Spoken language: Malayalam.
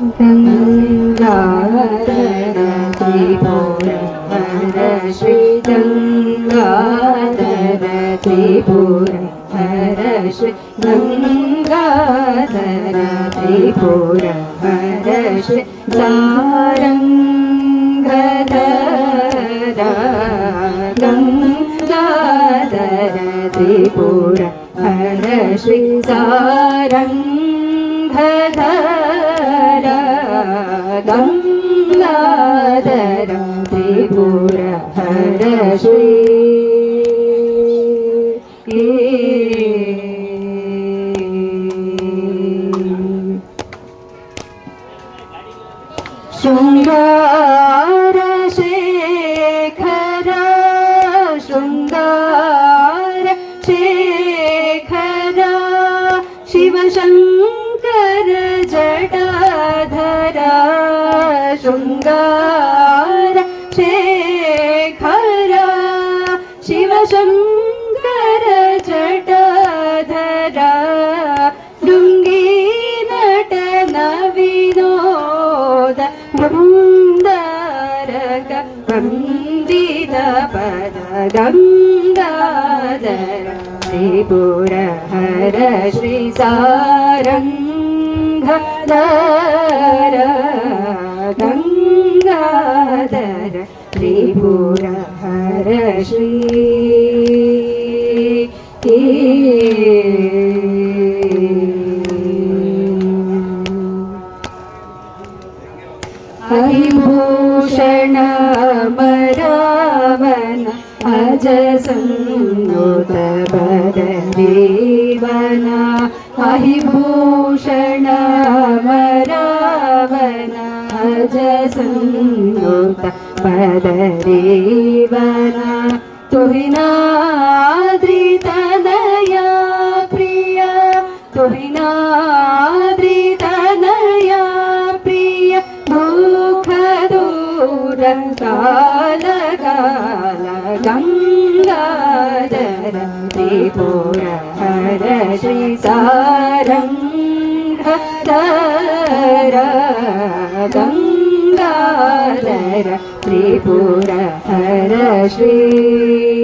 गङ्गा ददा त्रिपोर हरश्री गङ्गा धरतिपोर हरष गङ्गा दरत्रिपोर हरष सारङ्ग गङ्गा दरति पोर हरश्री ഗംഗാധര ത്രിപുര ഹര ശ്രീ ശൃംഗാര ശേഖര ശൃംഗാര ശേഖര ശിവശങ്കര ജടാധര ശൃംഗാര ശേഖര ശിവശങ്കര ജടധര ഡുംഗി നട നവിനോദ ബൃന്ദാരക വന്ദിത പദ ഗംഗാധര ത്രിപുര ഹര ശ്രീ हर त्रिपुरहर श्री हरिभूषण मरावन अजसन्नुत बददेवना हरि सन्नुत पदरीवना तु प्रिया तु प्रिय। प्रियाङ्गालका त्रिपुरहर श्रीसारं हर गङ्गाधर त्रिपुर हर श्री